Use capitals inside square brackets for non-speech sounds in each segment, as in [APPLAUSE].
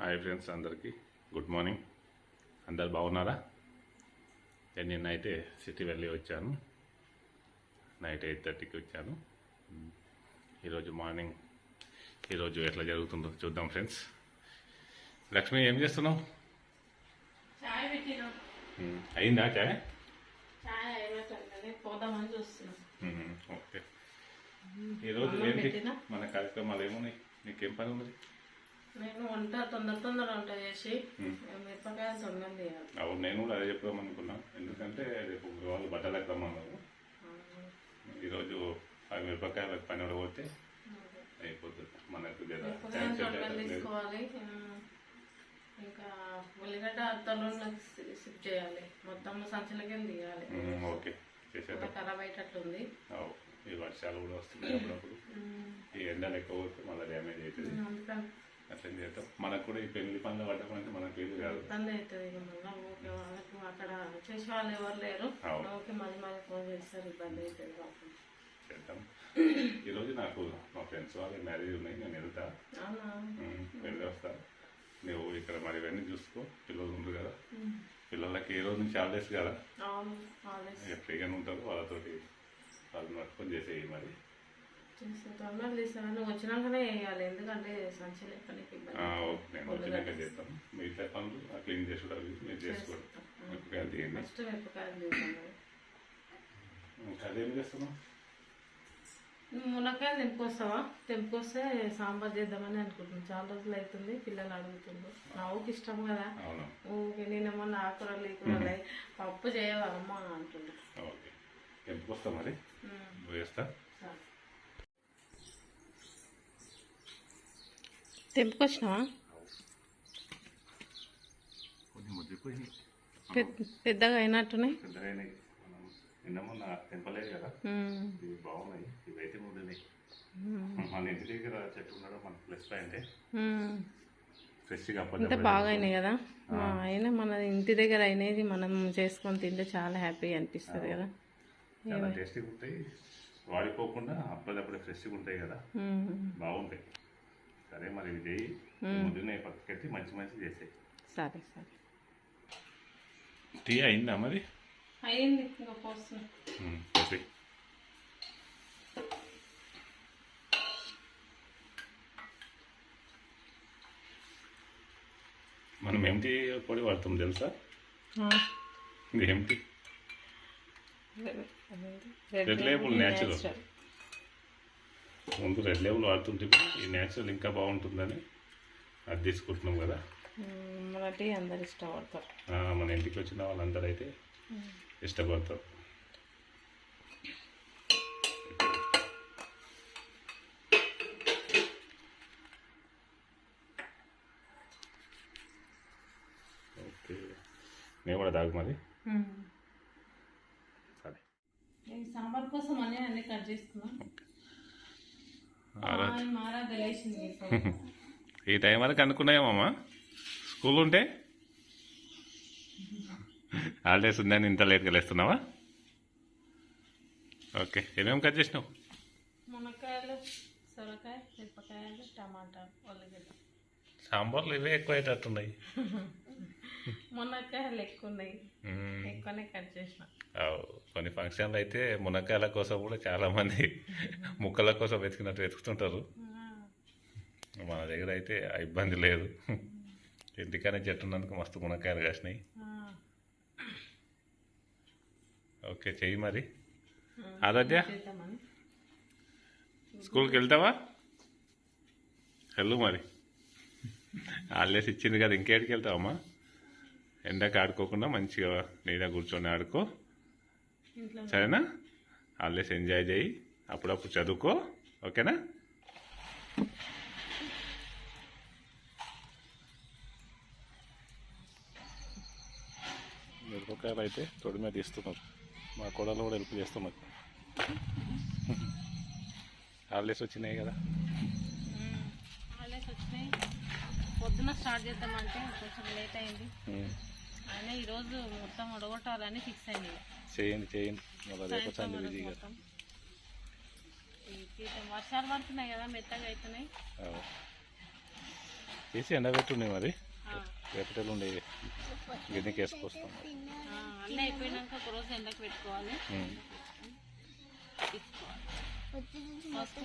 Hi friends అందరికీ. Good morning. అందరు బాగున్నారా? నేను నిన్న అయితే సిటీ వెళ్ళి వచ్చాను. నైట్ ఎయిట్ థర్టీకి వచ్చాను. ఈరోజు మార్నింగ్. ఈరోజు ఎట్లా జరుగుతుందో చూద్దాం ఫ్రెండ్స్. లక్ష్మి ఏం చేస్తున్నావు? అయిందా చాయ్? ఓకే. ఈరోజు ఏంటి? మన కార్యక్రమాలు ఏమున్నాయి? నీకేం పని ఉంది? నేను వంట తొందర తొందర వంట చేసి తొందర తీయాలి అవును నేను కూడా అదే చెప్దాం అనుకున్నా ఎందుకంటే రేపు వాళ్ళు బట్టలకు రమ్మన్నారు ఈరోజు ఆ మిరపకాయల పని పోతే అయిపోతుంది. మనకు. తీసుకోవాలి. ఇంకా ఉల్లిగడ్డ చేయాలి. మొత్తం సంచులకే తీయాలి. ఓకే. చేసేద్దాం. ఖరాబ్ అయ్యేటట్టుంది అవు. ఈ వర్షాలు కూడా వస్తున్నాయి అప్పుడప్పుడు. ఈ ఎండలు ఎక్కువ మళ్ళీ డ్యామేజ్ అవుతుంది. అట్లా చేద్దాం మనకు కూడా ఈ పెళ్ళి పనులు పడ్డమంటే మనకు వీలు కాదు. ఇబ్బంది అవుతుంది ఇక మళ్ళీ. ఓకే వాళ్ళకి అక్కడ చేసే వాళ్ళు ఎవరు లేరు. అవును. ఓకే మళ్ళీ మళ్ళీ ఫోన్ చేస్తారు ఇబ్బంది అవుతుంది పాపం. చేద్దాం. ఈరోజు నాకు మా ఫ్రెండ్స్ వాళ్ళ మ్యారేజ్ ఉన్నాయి నేను వెళ్తా. అవునా? ఉమ్, వెళ్ళి వస్తా. నువ్వు ఇక్కడ మరి ఇవన్నీ చూసుకో పిల్లలు ఉండరు కదా. ఉమ్. పిల్లలకి ఈ రోజు నుంచి హాలిడేస్ కదా. అవును హాలిడేస్. ఇక ఫ్రీగానే ఉంటారు వాళ్ళతోటి. వాళ్ళని పట్టుకొని చేసేయి మరి. తీస్తాను నువ్వు వచ్చినాకనే వేయాలి ఎందుకంటే సంచి లెక్కనికి ఆ, ఓకే. నేను వచ్చినాక చేస్తాను. మిగతా పనులు ఆ క్లీన్ చేసుడు అవి మీరు చేసుకోండి. మిరపకాయలు తీయండి. ఫస్ట్ మిరపకాయలు తీసాను ఇంకా అదేం చేస్తున్నావు? నువ్వు మునక్కాయలు తెంపుకొస్తావా? తెంపుకొస్తే సాంబార్ చేద్దామని అనుకుంటున్నాను చాలా రోజులు అవుతుంది పిల్లలు అడుగుతుండ్రు. నాకు ఇష్టం కదా. అవును. ఊకే నేనేమో ఆకురలు ఈ కూరలు పప్పు చేయవా అమ్మ అంటుండ్రు. ఓకే. ఎందుకు వస్తా మరి వేస్తా సరే. తెంపుకొచ్చినావా? పెద్దగా అయినట్టున్నాయి? తెంపలేదు కదా. ఇవి బాగున్నాయి. ఇవైతే మన ఇంటి దగ్గర చెట్టు ఉండడం ప్లస్ ఉమ్. ఫ్రెష్గా అప్పటికప్పుడు బాగా అయినాయి కదా? అయినా మన ఇంటి దగ్గర అయినది మనం చేసుకొని తింటే చాలా హ్యాపీగా అనిపిస్తుంది కదా. చాలా టేస్టీగా ఉంటాయి వాడిపోకుండా అప్పటికప్పుడే ఫ్రెష్గా ఉంటాయి కదా. బాగుంటాయి. సరే మరి ఇవి చేయి. ముద్దున్నాయి పక్కకెట్టి మంచి మంచి చేసాయి. సరే సరే. టీ అయిందా మరి? అయింది ఇంకా ఓకే మనం ఎంటీ పొడి వాడతాం తెలుసా? ఇది ఎంటీ రెడ్ లేబుల్ న్యాచురల్. ముందు రెడ్ లేబుల్ వాడుతుంటే ఈ న్యాచురల్ ఇంకా బాగుంటుందని అది తీసుకుంటున్నాం కదా. మన టీ అందరు ఇష్టపడతారు. ఆ, మన ఇంటికి వచ్చిన వాళ్ళందరూ అయితే ఇష్టపడతారు. ఓకే. నేను కూడా తాగు మరి. సరే. సాంబార్ కోసం అన్నీ అన్ని కట్ గలేసింది ఈ టైం వరకు అనుకున్నాయేమమ్మా స్కూల్ ఉంటే? హాలిడేస్ ఉందని ఇంత లేట్గా లేస్తున్నావా? ఓకే ఏమేమి కట్ చేసినావు? మునక్కాయలు సొరకాయ మిరపకాయలు టమాటా ఉల్లిగడ్డ. సాంబార్లు ఇవే ఎక్కువ అయ్యేటట్టున్నాయి. [LAUGHS] మునక్కాయలు ఎక్కువ ఉన్నాయి. ఎక్కువనే కట్ చేసిన. కొన్ని ఫంక్షన్లు అయితే మునక్కాయల కోసం కూడా చాలామంది ముక్కల కోసం వెతికినట్టు వెతుకుతుంటారు. మన దగ్గర అయితే ఇబ్బంది లేదు. ఇంటికనే చెట్టు ఉన్నందుకు మస్తు మునక్కాయలు కాసినాయి. ఓకే చెయ్యి మరి. ఆరాధ్య స్కూల్కి వెళ్తావా? వెళ్ళు మరి. హాలిడేస్ ఇచ్చింది కదా ఇంకేడికి వెళ్తావమ్మా? ఎండకి ఆడుకోకుండా మంచిగా నీడ కూర్చొని ఆడుకో. సరేనా? హాలిడేస్ ఎంజాయ్ చేయి. అప్పుడప్పుడు చదువుకో. ఓకేనా? మిరపకాయలు అయితే తొడి మీద ఇస్తున్నారు మా కోడలు కూడా హెల్ప్ చేస్తున్నారు హాలిడేస్ వచ్చినాయి కదా? హాలిడేస్ వచ్చినాయి. పొద్దున స్టార్ట్ చేద్దామంటే కొంచెం లేట్ అయింది. అయినా ఈరోజు మొత్తం ఉడగొట్టాలని ఫిక్స్ అయింది చేయండి చేయండి. వర్షాలు పడుతున్నాయి కదా మెత్తగా అవుతున్నాయి అవు. తీసి ఎండబెట్టున్నాయి మరి? రేపటిలో ఉండే గిన్నెకి వేసుకొస్తాం అన్నీ అయిపోయినాక ఒక రోజు ఎండకు పెట్టుకోవాలి. పసుపు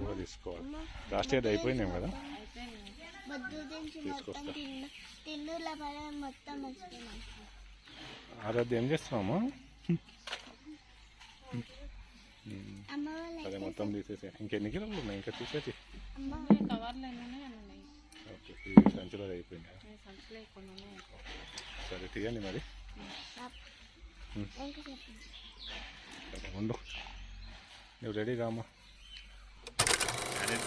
కూడా తీసుకోవాలి. లాస్ట్ ఇయర్ అయిపోయినాం కదా అయిపోయింది బొద్దు దించి మొత్తం పడే మొత్తం మర్చిపోయినాం. ఆరాధ్య ఏం చేస్తున్నామా అదే మొత్తం తీసేసి. ఇంకెన్ని కిలోలు ఉన్నాయి? ఇంకా తీసేసి. ఓకే ఈ సంచులో అయిపోయింది సరే తీయండి మరి. ఉండు. నువ్వు రెడీ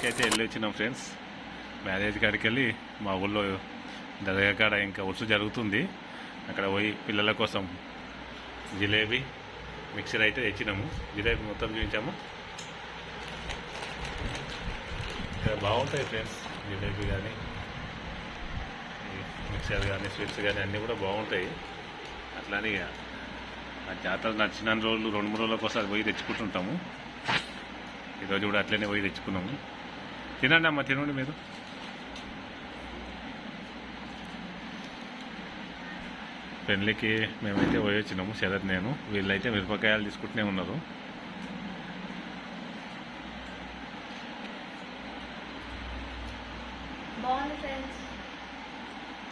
అయితే వెళ్ళి వచ్చినాం ఫ్రెండ్స్. మ్యారేజ్ కాడికి వెళ్ళి మా ఊళ్ళో దర్గా కాడ ఇంకా ఉరుసు జరుగుతుంది. అక్కడ పోయి పిల్లల కోసం జిలేబీ మిక్సర్ అయితే తెచ్చినాము. జిలేబీ మొత్తం చూపించాము. ఇక్కడ బాగుంటాయి ఫ్రెండ్స్ జిలేబీ కానీ మిక్సర్ కానీ స్వీట్స్ కానీ అన్నీ కూడా బాగుంటాయి. అట్లానే ఇక ఆ జాతర నచ్చిన రోజులు రెండు మూడు రోజుల కోసం పోయి తెచ్చుకుంటుంటాము. ఈరోజు కూడా అట్లనే పోయి తెచ్చుకున్నాము. తినండి అమ్మ తినండి మీరు. పెళ్ళికి మేమైతే పోయి వచ్చినాము శరత్ నేను. వీళ్ళైతే మిరపకాయలు తీసుకుంటూనే ఉన్నారు.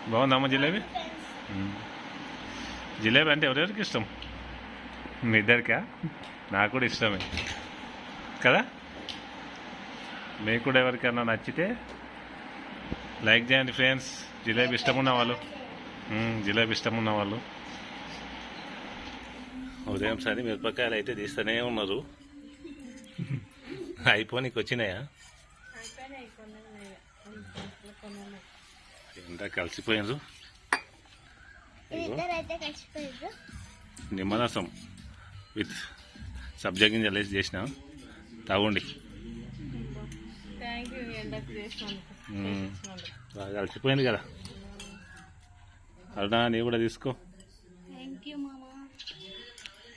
బాగుందమ్మ జిలేబీ. జిలేబీ అంటే ఎవరెవరికి ఇష్టం? మీ ఇద్దరికా? నాకు కూడా ఇష్టమే. కదా? మీకు కూడా ఎవరికైనా నచ్చితే లైక్ చేయండి ఫ్రెండ్స్. జిలేబీ ఇష్టం ఉన్న వాళ్ళు. జిలేబీ ఇష్టం ఉన్న వాళ్ళు. ఉదయం సరి మిరపకాయలు అయితే తీస్తూనే ఉన్నారు. అయిపోనికి వచ్చినాయా? ఎంత కలిసిపోయారు నిమ్మరసం విత్ సబ్జా గింజలు వేసి చేసిన. తాగండి. కలిసిపోయింది కదా. అరుణా నీ కూడా తీసుకో.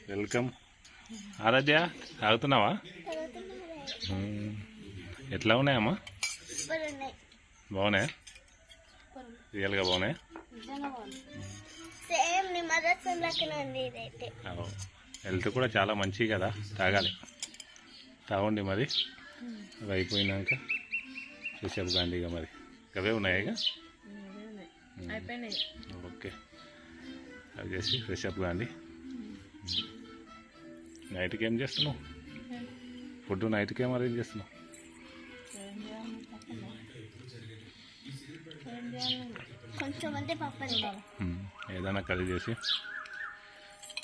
వెల్కమ్ ఆరాధ్య తాగుతున్నావా. ఎట్లా ఉన్నాయమ్మా బాగున్నాయా? రియల్గా బాగున్నాయా. హెల్త్ కూడా చాలా మంచిది కదా తాగాలి. తాగండి మరి. అవి అయిపోయినాక రిషబ్ గాంధీగా మరి. అవే ఉన్నాయిగా ఇవే ఉన్నాయి. అయిపోయినాయి. అది చేసి ఫ్రెష్ అప్ కానీ నైట్కి ఏం చేస్తున్నావు? ఫుడ్ నైట్కి ఏం అరేంజ్ చేస్తున్నావు. ఏదైనా కర్రీ చేసి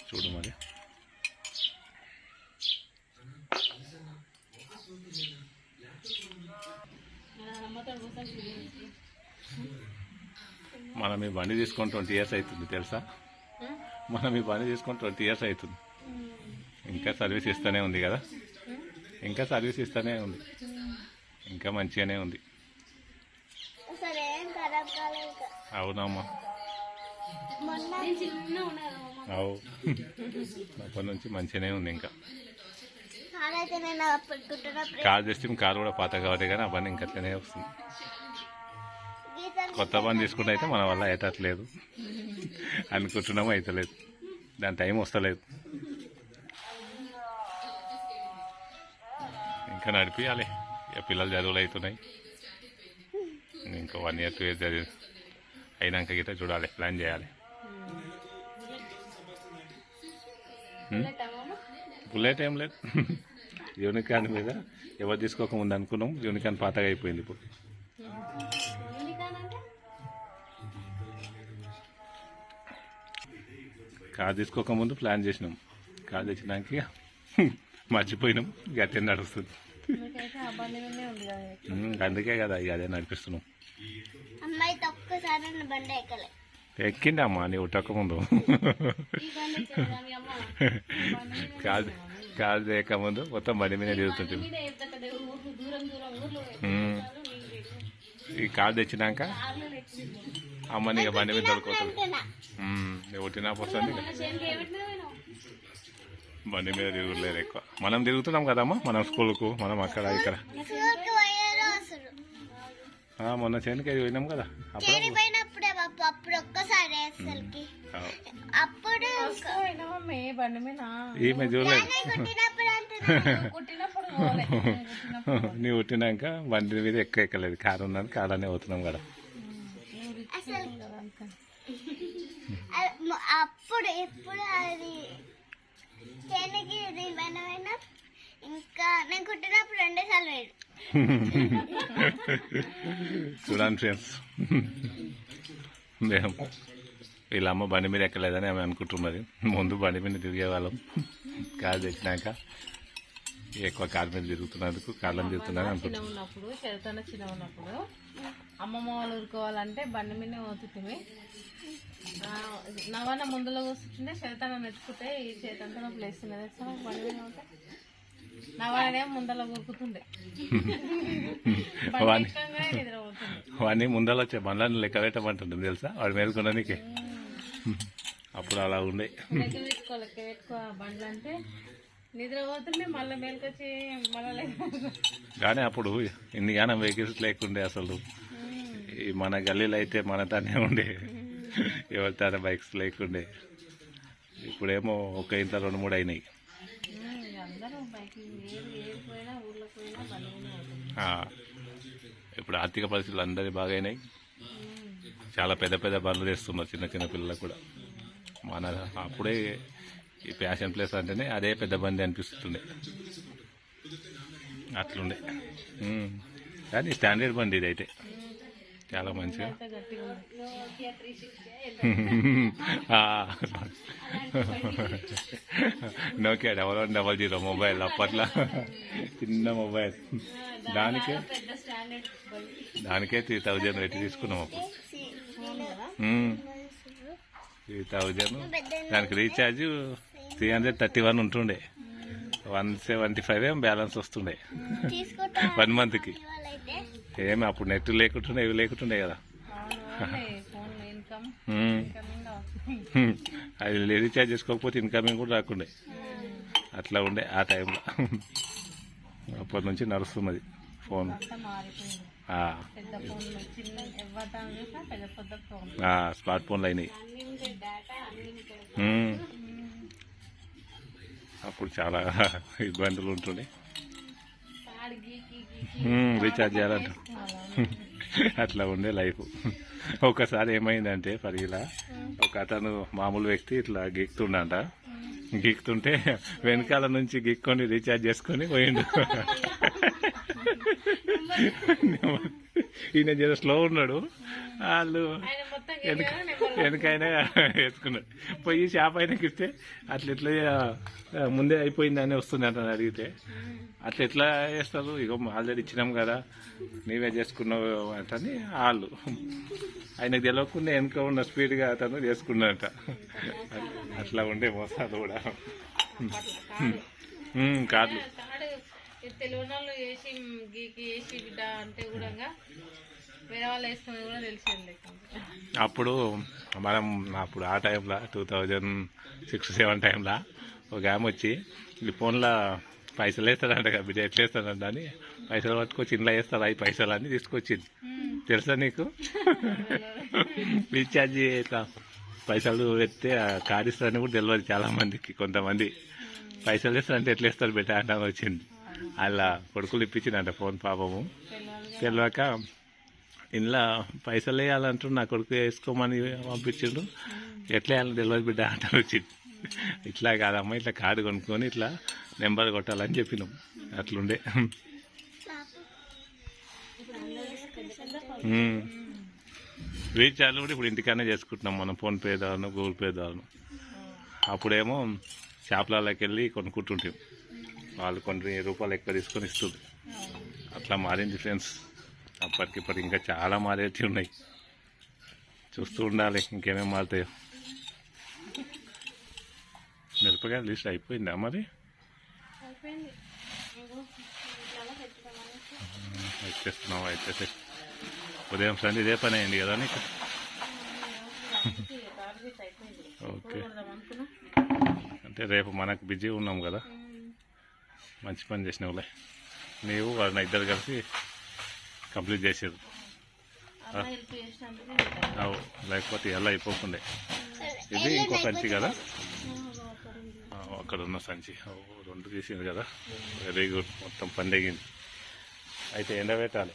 చూడు మరి. మనం ఈ బండి తీసుకొని ట్వంటీ ఇయర్స్ అవుతుంది తెలుసా? మనం ఈ బండి తీసుకొని ట్వంటీ ఇయర్స్ అవుతుంది. ఇంకా సర్వీస్ ఇస్తూనే ఉంది కదా? ఇంకా సర్వీస్ ఇస్తూనే ఉంది. ఇంకా మంచిగానే ఉంది. అవునమ్మా. అవు. అప్పటి నుంచి మంచిగానే ఉంది ఇంకా. కార్ తెస్తే కారు కూడా పాత కాబట్టి కానీ ఆ బండి ఇంకట్లనే వస్తుంది. కొత్త బండి తీసుకుంటే అయితే మన వల్ల అయ్యేటట్లేదు. అనుకుంటున్నాము అవుతలేదు దాని టైం వస్తలేదు. ఇంకా నడిపించాలి ఇక పిల్లలు చదువులు అవుతున్నాయి. ఇంకా వన్ ఇయర్ టూ ఇయర్ చదివి అయినాక గిట్ట చూడాలి ప్లాన్ చేయాలి. బుల్లెట్ ఏం లేదు. [LAUGHS] యూనికాన్ మీద ఎవరు తీసుకోకముందు అనుకున్నాం. యూనికాన్ పాతగా అయిపోయింది ఇప్పుడు. కార్ తీసుకోకముందు ప్లాన్ చేసినాం. కార్ తెచ్చినాక మర్చిపోయినాం. ఇక అట్టే నడుస్తుంది. కదా అందుకే కదా ఇక అదే నడిపిస్తున్నాం. ఎక్కలే. ఎక్కిండమ్మా నీవు అమ్మ కాదు కాదు చేయకముందు మొత్తం బండి మీద తిరుగుతుంటుంది మీద ఎంత ఊరు దూరం దూరం ఊర్లు ఉమ్. ఈ కార్ తెచ్చినాక అమ్మని ఇక బండి మీద దొరుకుతుంది చేనుకి ఏమిటినా పోయినావు? బండి మీద తిరుగులేరు ఎక్కువ. మనం తిరుగుతున్నాం కదమ్మా మనం స్కూల్కు మనం అక్కడ ఇక్కడ. మొన్న చేనుకి పోయినాం కదా. ఈమె చూడలేదు. [LAUGHS] [LAUGHS] నీ పుట్టినాక బండి మీద ఎక్క ఎక్కలేదు. కారు ఉన్నది కారానే పోతున్నాం కదా. కదా అప్పుడు ఎప్పుడు అది చేనికి దీనిపైన ఇంకా నేను కుట్టినప్పుడు రెండే సార్లు వేడు చూడండి ఫ్రెండ్స్. మేము వీళ్ళ అమ్మ బండి మీద ఎక్కలేదని ఆమె అనుకుంటున్నది. ముందు బండి మీద తిరిగేవాళ్ళం. కారు తెచ్చినాక ఎక్కువ కారు మీద తిరుగుతున్నందుకు కాళ్ళని తిరుగుతున్నాను చిన్న అనుకుంటున్నాను ఉన్నప్పుడు చరితన చిన్న ఉన్నప్పుడు అమ్మమ్మ వాళ్ళు ఊరుకోవాలంటే బండి మీదనే పోతుంటిమి నవన్న ముందులో కూర్చుంటే చరితన నెత్తుకుంటే ఈ చేతంతా ప్లేస్ ఉన్నది. సో బండి పోతే నవనే ఎక్కంగానే నిద్రపోతుండే. వాడిని ముందర వచ్చే బండ్లను లెక్క పెట్టమంటుంది తెలుసా? వాడు మేలుకున్నానికి అప్పుడు అలా ఉండే. లెక్క పెట్టుకో బండ్లు అంటే కానీ అప్పుడు ఇన్ని గానం వెహికల్స్ లేకుండే అసలు. మన గల్లీలో అయితే మన తానే ఉండే. ఎవరి తాన బైక్స్ లేకుండే. ఇప్పుడేమో ఒక ఇంట్లో రెండు మూడు అయినాయి. ఇప్పుడు ఆర్థిక పరిస్థితులు అందరి బాగైనాయి. చాలా పెద్ద పెద్ద బండ్లు తెస్తున్నారు చిన్న చిన్న పిల్లలకు కూడా. మన అప్పుడే ఈ ఫ్యాషన్ ప్లేస్ అంటేనే అదే పెద్ద బండి అనిపిస్తుండే. అట్లుండే. కానీ స్టాండర్డ్ బండి ఇది అయితే. చాలా మంచిగా. [LAUGHS] Nokia double one double zero mobile అప్పట్లో. చిన్న మొబైల్. దానికే పెద్ద స్టాండర్డ్ బండి దానికే త్రీ థౌజండ్ పెట్టి తీసుకున్నాం అప్పుడు. త్రీ థౌజండ్ దానికి recharge three hundred thirty one ఉంటుండే. వన్ సెవెంటీ ఫైవ్ ఏం బ్యాలెన్స్ వస్తుండే. వన్ మంత్కి ఏమి అప్పుడు నెట్ లేకుంటుండే ఇవి లేకుంటుండే కదా. అది రీఛార్జ్ చేసుకోకపోతే ఇన్కమింగ్ కూడా రాకుండే. అట్లా ఉండే ఆ టైంలో అప్పటి నుంచి నడుస్తున్నది ఫోన్. స్మార్ట్ ఫోన్లు అయినాయి. అప్పుడు చాలా [LAUGHS] ఇబ్బందులు ఉంటుండే. రీఛార్జ్ చేయాలంట. అట్లా ఉండే లైఫ్. ఒకసారి ఏమైందంటే పరిగిలా ఒక అతను మామూలు వ్యక్తి ఇట్లా గీక్తుండంట. గీక్తుంటే వెనకాల నుంచి గీక్కొని రీఛార్జ్ చేసుకొని పోయిండు. [LAUGHS] ఈయన జర స్లో ఉన్నాడు. వాళ్ళు వెనక వెనకైనా వేసుకున్నాడు. పోయి షాప్ అయినకి ఇస్తే అట్లా ఎట్లా ముందే అయిపోయింది అని వస్తుంది అంట అడిగితే. అట్లా ఎట్లా చేస్తారు? ఇగో ఆల్రెడీ ఇచ్చినాం కదా నీవే చేసుకున్నావు అంటని వాళ్ళు. ఆయనకు తెలియకుండా వెనక ఉన్న స్పీడ్గా అతను చేసుకున్నాడట. అట్లా ఉండే మోసాలు కూడా. కార్లు కార్డు తెలియని వాళ్ళు వేసి గీకి వేసి బిడ్డ అంటే కూడా వేరే వాళ్ళు వేసుకునేది కూడా తెలిసేది అప్పుడు మనం అప్పుడు ఆ టైంలో టూ థౌజండ్ సిక్స్ సెవెన్ టైంలో ఒక ఆమె వచ్చి ఈ ఫోన్లో పైసలు వేస్తాడంట కదా బిడ్డ ఎట్లా వేస్తాడంట? అని పైసలు పట్టుకొచ్చి ఇంట్లో వేస్తారు అవి పైసలు? అని తీసుకొచ్చింది. తెలుసా నీకు? [LAUGHS] రీఛార్జ్ ఇట్లా పైసలు పెడితే ఇస్తారని కూడా తెలియదు చాలా మందికి కొంతమంది. పైసలు వేస్తారంటే ఎట్లా వేస్తారు బిడ్డ? అంటే వచ్చింది. అలా కొడుకులు ఇప్పించిందంట ఫోన్ పాపము. తెలియక ఇంట్లో పైసలు వేయాలంటూ నా కొడుకు వేసుకోమని పంపించిండు. ఎట్లా వేయాలని తెలియదు బిడ్డ అంట వచ్చింది ఇట్లా కాదమ్మా ఇట్లా కార్డు కొనుక్కొని ఇట్లా నెంబర్ కొట్టాలని చెప్పినాం. అట్లుండే. ఉమ్. రీఛార్జ్ కూడా ఇప్పుడు ఇంటికనే చేసుకుంటున్నాం మనం ఫోన్పే ద్వారా గూగుల్ పే ద్వారా అప్పుడేమో షాప్లలోకి వెళ్ళి కొనుక్కుంటుంటాం వాళ్ళు కొన్ని రూపాయలు ఎక్కువ తీసుకొని ఇస్తుంది. అట్లా మారింది ఫ్రెండ్స్. అప్పటికిప్పటికి ఇంకా చాలా మారేటి ఉన్నాయి. చూస్తూ ఉండాలి ఇంకేమేమి మారుతాయో. మిరపకాయ లిస్ట్ అయిపోయిందా మరి? వచ్చేస్తున్నావు అయితే ఉదయం సండే ఇదే పని అయింది కదా నీకు? [LAUGHS] ఓకే. అంటే రేపు మనకు బిజీ ఉన్నాం కదా? మంచి పని చేసినావులే నీవు వాళ్ళని ఇద్దరు కలిసి కంప్లీట్ తింటాను. అవు లేకపోతే ఎలా అయిపోతుండే ఇది ఇంకో సంచి కదా? అక్కడ ఉన్న సంచి. రెండు తీసింది కదా? వెరీ గుడ్ మొత్తం పండగింది. అయితే ఎండబెట్టాలి.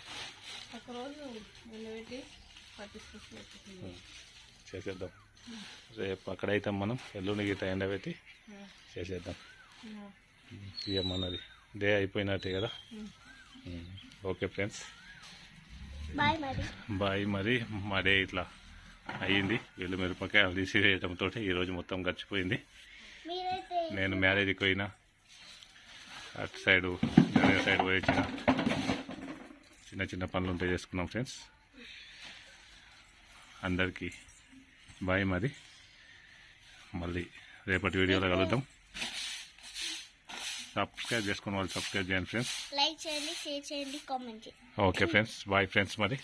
చేసేద్దాం. రేపు అక్కడైతే మనం. ఎల్లుండి గీత ఎండబెట్టి. చేసేద్దాం. ఇయ్యమన్నది. డే అయిపోయినట్టే కదా. Okay friends. బాయ్ మరి. మా డే ఇట్లా అయ్యింది. వీళ్ళు మిరపకాయలు తీసివేయడంతో ఈరోజు మొత్తం గడిచిపోయింది. నేను మ్యారేజ్కి పోయినా. అటు సైడు సైడ్ పోయి వచ్చిన. చిన్న చిన్న పనులు ఉంటే చేసుకున్నాం ఫ్రెండ్స్. అందరికీ బాయ్ మరి. మళ్ళీ రేపటి వీడియోలో కలుద్దాం. సబ్స్క్రైబ్ చేసుకున్న వాళ్ళు సబ్స్క్రైబ్ చేయండి ఫ్రెండ్స్ లైక్ చేయండి షేర్ చేయండి comment okay friends bye friends మరి.